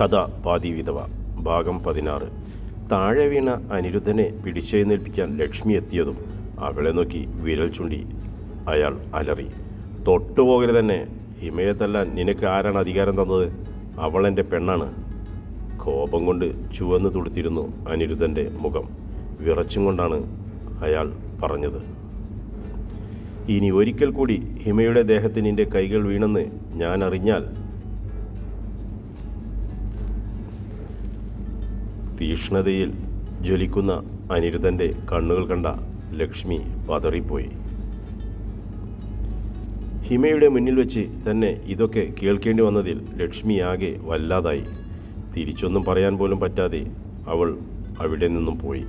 കഥ പാതി വിധവ ഭാഗം പതിനാറ്. താഴെ വീണ അനിരുദ്ധനെ പിടിച്ചെഴുന്നേൽപ്പിക്കാൻ ലക്ഷ്മി എത്തിയതും അവളെ നോക്കി വിരൽ ചൂണ്ടി അയാൾ അലറി. തൊട്ടുപോകരുത് തന്നെ ഹിമയെ തല്ലാൻ നിനക്ക് ആരാണ് അധികാരം തന്നത്? അവൾ എന്റെ പെണ്ണാണ്. കോപം കൊണ്ട് ചുവന്നു തുടുത്തിരുന്നു അനിരുദ്ധന്റെ മുഖം. വിറച്ചും കൊണ്ടാണ് അയാൾ പറഞ്ഞത്. ഇനി ഒരിക്കൽ കൂടി ഹിമയുടെ ദേഹത്തിന് നിന്റെ കൈകൾ വീണെന്ന് ഞാൻ അറിഞ്ഞാൽ തീക്ഷ്ണതയിൽ ജ്വലിക്കുന്ന അനിരുദ്ധന്റെ കണ്ണുകൾ കണ്ട ലക്ഷ്മി പതറിപ്പോയി. ഹിമയുടെ മുന്നിൽ വെച്ച് തന്നെ ഇതൊക്കെ കേൾക്കേണ്ടി വന്നതിൽ ലക്ഷ്മി ആകെ വല്ലാതായി. തിരിച്ചൊന്നും പറയാൻ പോലും പറ്റാതെ അവൾ അവിടെ നിന്നും പോയി.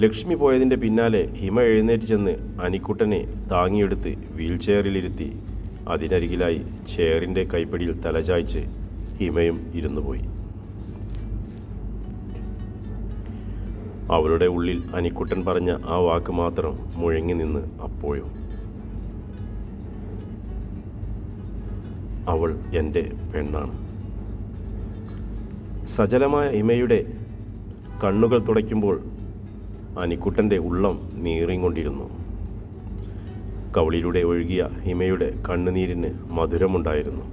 ലക്ഷ്മി പോയതിന്റെ പിന്നാലെ ഹിമ എഴുന്നേറ്റ് ചെന്ന് അനിക്കുട്ടനെ താങ്ങിയെടുത്ത് വീൽ ചെയറിലിരുത്തി അതിനരികിലായി ചെയറിന്റെ കൈപ്പിടിയിൽ തലചായ്ച്ച് ഹിമയും ഇരുന്നു പോയി അവളുടെ ഉള്ളിൽ അനിക്കുട്ടൻ പറഞ്ഞ ആ വാക്ക് മാത്രം മുഴങ്ങി നിന്ന് അപ്പോഴും അവൾ എന്റെ പെണ്ണാണ്. സജലമായ ഇമയുടെ കണ്ണുകൾ തുടയ്ക്കുമ്പോൾ അനിക്കുട്ടന്റെ ഉള്ളം നീറിക്കൊണ്ടിരുന്നു. കവളിലൂടെ ഒഴുകിയ ഹിമയുടെ കണ്ണുനീരിന് മധുരമുണ്ടായിരുന്നു.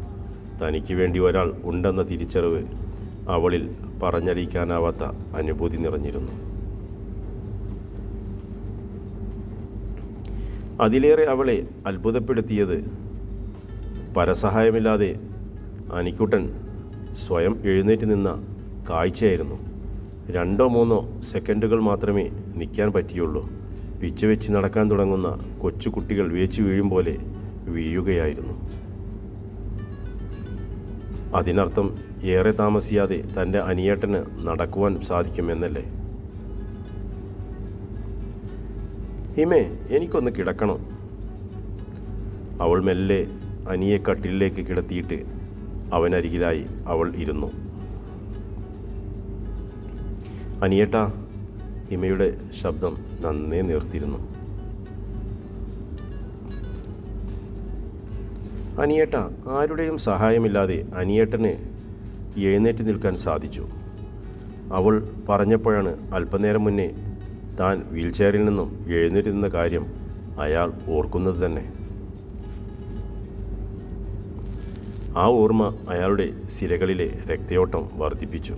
തനിക്ക് വേണ്ടി ഒരാൾ ഉണ്ടെന്ന തിരിച്ചറിവ് അവളിൽ പറഞ്ഞറിയിക്കാനാവാത്ത അനുഭൂതി നിറഞ്ഞിരുന്നു. അതിലേറെ അവളെ അത്ഭുതപ്പെടുത്തിയത് പരസഹായമില്ലാതെ അനിക്കുട്ടൻ സ്വയം എഴുന്നേറ്റ് നിന്ന കാഴ്ചയായിരുന്നു. രണ്ടോ മൂന്നോ സെക്കൻഡുകൾ മാത്രമേ നിൽക്കാൻ പറ്റിയുള്ളൂ. പിച്ച് വെച്ച് നടക്കാൻ തുടങ്ങുന്ന കൊച്ചു കുട്ടികൾ വേച്ചു വീഴും പോലെ വീഴുകയായിരുന്നു. അതിനർത്ഥം ഏറെ താമസിയാതെ തന്റെ അനിയേട്ടന് നടക്കുവാൻ സാധിക്കുമെന്നല്ലേ? ഹിമേ എനിക്കൊന്ന് കിടക്കണം. അവൾ മെല്ലെ അനിയെ കട്ടിലിലേക്ക് കിടത്തിയിട്ട് അവനരികിലായി അവൾ ഇരുന്നു. അനിയേട്ടാ ഹിമയുടെ ശബ്ദം നന്നേ നേർത്തിരുന്നു അനിയേട്ട ആരുടെയും സഹായമില്ലാതെ അനിയേട്ടന് എഴുന്നേറ്റ് നിൽക്കാൻ സാധിച്ചു. അവൾ പറഞ്ഞപ്പോഴാണ് അല്പനേരം മുന്നേ താൻ വീൽചെയറിൽ നിന്നും എഴുന്നേറ്റ് നിന്ന കാര്യം അയാൾ ഓർക്കുന്നത് തന്നെ. ആ ഓർമ്മ അയാളുടെ സിരകളിലെ രക്തയോട്ടം വർദ്ധിപ്പിച്ചു.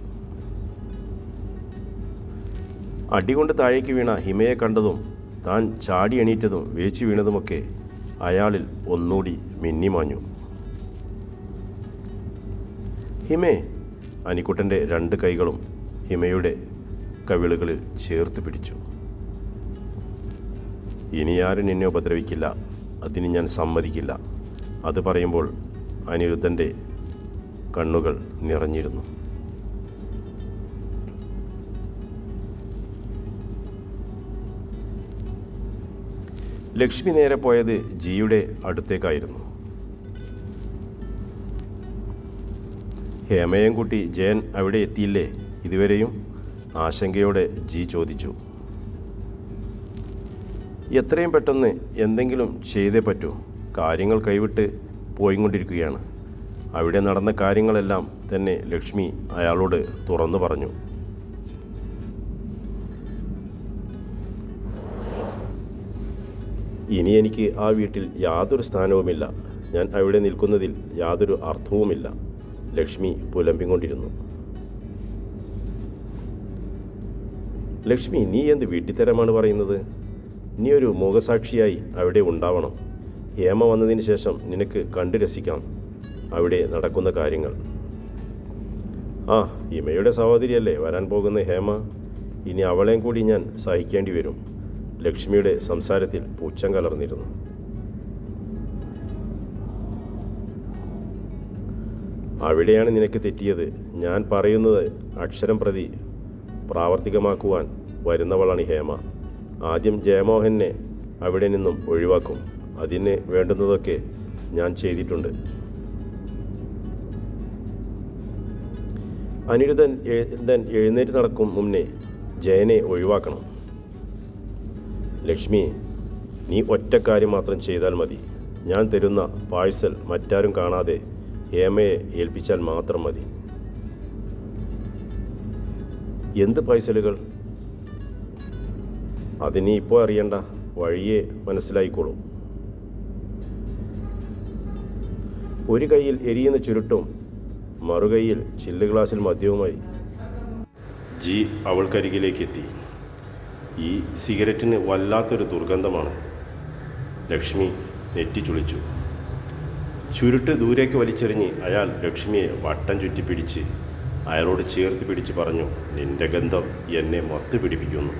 അടികൊണ്ട് താഴേക്ക് വീണ ഹിമയെ കണ്ടതും താൻ ചാടി എണീറ്റതും വേച്ചു വീണതുമൊക്കെ അയാളിൽ ഒന്നുകൂടി മിന്നിമാഞ്ഞു ഹിമേ അനിക്കുട്ടന്റെ രണ്ട് കൈകളും ഹിമയുടെ കവിളുകളിൽ ചേർത്ത് പിടിച്ചു. ഇനി ആരും നിന്നെ ഉപദ്രവിക്കില്ല. അതിന് ഞാൻ സമ്മതിക്കില്ല. അത് പറയുമ്പോൾ അനിരുദ്ധന്റെ കണ്ണുകൾ നിറഞ്ഞിരുന്നു. ലക്ഷ്മി നേരെ പോയത് ജിയുടെ അടുത്തേക്കായിരുന്നു. ഹേമയം കുട്ടി ജയൻ അവിടെ എത്തിയില്ലേ? ഇതുവരെയും ആശങ്കയോടെ ജി ചോദിച്ചു. എത്രയും പെട്ടെന്ന് എന്തെങ്കിലും ചെയ്തേ പറ്റൂ. കാര്യങ്ങൾ കൈവിട്ട് പോയിക്കൊണ്ടിരിക്കുകയാണ്. അവിടെ നടന്ന കാര്യങ്ങളെല്ലാം തന്നെ ലക്ഷ്മി അയാളോട് തുറന്നു പറഞ്ഞു. ഇനി എനിക്ക് ആ വീട്ടിൽ യാതൊരു സ്ഥാനവുമില്ല. ഞാൻ അവിടെ നിൽക്കുന്നതിൽ യാതൊരു അർത്ഥവുമില്ല. ലക്ഷ്മി പുലമ്പിക്കൊണ്ടിരുന്നു ലക്ഷ്മി നീ എന്ത് വീട്ടിത്തരമാണ് പറയുന്നത്? നീ ഒരു മുഖസാക്ഷിയായി അവിടെ ഉണ്ടാവണം. ഹേമ വന്നതിന് ശേഷം നിനക്ക് കണ്ടു രസിക്കാം. അവിടെ നടക്കുന്ന കാര്യങ്ങൾ. ആ ഹിമയുടെ സഹോദരിയല്ലേ വരാൻ പോകുന്ന ഹേമ? ഇനി അവളെയും കൂടി ഞാൻ സഹിക്കേണ്ടി വരും. ലക്ഷ്മിയുടെ സംസാരത്തിൽ പൂച്ചം കലർന്നിരുന്നു. അവിടെയാണ് നിനക്ക് തെറ്റിയത്. ഞാൻ പറയുന്നത് അക്ഷരം പ്രതി പ്രാവർത്തികമാക്കുവാൻ വരുന്നവളാണ് ഹേമ. ആദ്യം ജയമോഹനെ അവിടെ നിന്നും ഒഴിവാക്കും. അതിന് വേണ്ടുന്നതൊക്കെ ഞാൻ ചെയ്തിട്ടുണ്ട്. അനിരുദ്ധൻ എഴുതൻ എഴുന്നേറ്റ് നടക്കും മുന്നേ ജയനെ ഒഴിവാക്കണം. ലക്ഷ്മി നീ ഒറ്റ കാര്യം മാത്രം ചെയ്താൽ മതി. ഞാൻ തരുന്ന പാഴ്സൽ മറ്റാരും കാണാതെ ഹേമയെ ഏൽപ്പിച്ചാൽ മാത്രം മതി. എന്ത് പൈസലുകൾ അതിനി ഇപ്പോൾ അറിയണ്ട. വഴിയെ മനസ്സിലായിക്കോളും. ഒരു കൈയിൽ എരിയുന്ന ചുരുട്ടും മറുകൈയിൽ ചില്ല് ഗ്ലാസ്സിൽ മദ്യവുമായി. ജി അവൾക്കരികിലേക്ക് എത്തി ഈ സിഗരറ്റിന് വല്ലാത്തൊരു ദുർഗന്ധമാണ്. ലക്ഷ്മി നെറ്റി ചുളിച്ചു ചുരുട്ട് ദൂരേക്ക് വലിച്ചെറിഞ്ഞ് അയാൾ ലക്ഷ്മിയെ വട്ടം ചുറ്റി പിടിച്ച് അയാളോട് ചേർത്ത് പിടിച്ച് പറഞ്ഞു നിന്റെ ഗന്ധം എന്നെ മത്ത് പിടിപ്പിക്കുന്നു.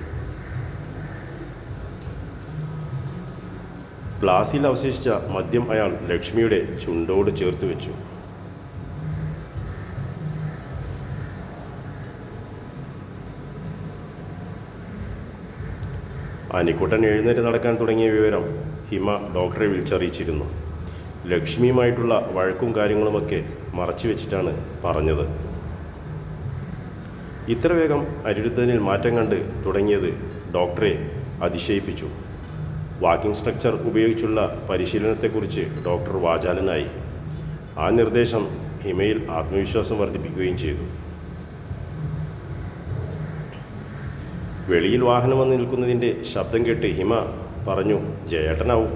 ഗ്ലാസിൽ അവശേഷിച്ച മദ്യം അയാൾ ലക്ഷ്മിയുടെ ചുണ്ടോട് ചേർത്ത് വെച്ചു. അനിക്കുട്ടൻ എഴുന്നേറ്റ് നടക്കാൻ തുടങ്ങിയ വിവരം ഹിമ ഡോക്ടറെ വിളിച്ചറിയിച്ചിരുന്നു. ലക്ഷ്മിയുമായിട്ടുള്ള വഴക്കും കാര്യങ്ങളുമൊക്കെ മറച്ചു വെച്ചിട്ടാണ് പറഞ്ഞത്. ഇത്ര വേഗം അനിരുദ്ധനിൽ മാറ്റം കണ്ട് തുടങ്ങിയത് ഡോക്ടറെ അതിശയിപ്പിച്ചു. വാക്കിംഗ് സ്ട്രക്ചർ ഉപയോഗിച്ചുള്ള പരിശീലനത്തെക്കുറിച്ച് ഡോക്ടർ വാചാലനായി. ആ നിർദ്ദേശം ഹിമയിൽ ആത്മവിശ്വാസം വർദ്ധിപ്പിക്കുകയും ചെയ്തു. വെളിയിൽ വാഹനം വന്ന് നിൽക്കുന്നതിന്റെ ശബ്ദം കേട്ട് ഹിമ പറഞ്ഞു ജയേട്ടനാവും.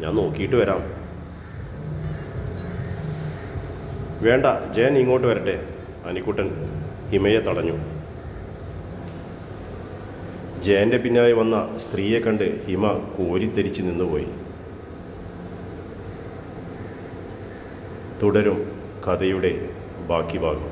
ഞാൻ നോക്കിയിട്ട് വരാം. വേണ്ട ജയൻ ഇങ്ങോട്ട് വരട്ടെ. അനിക്കുട്ടൻ ഹിമയെ തടഞ്ഞു. ജയന്റെ പിന്നാലെ വന്ന സ്ത്രീയെ കണ്ട് ഹിമ കോരിത്തെരിച്ച് നിന്നുപോയി. തുടരും കഥയുടെ ബാക്കി ഭാഗം.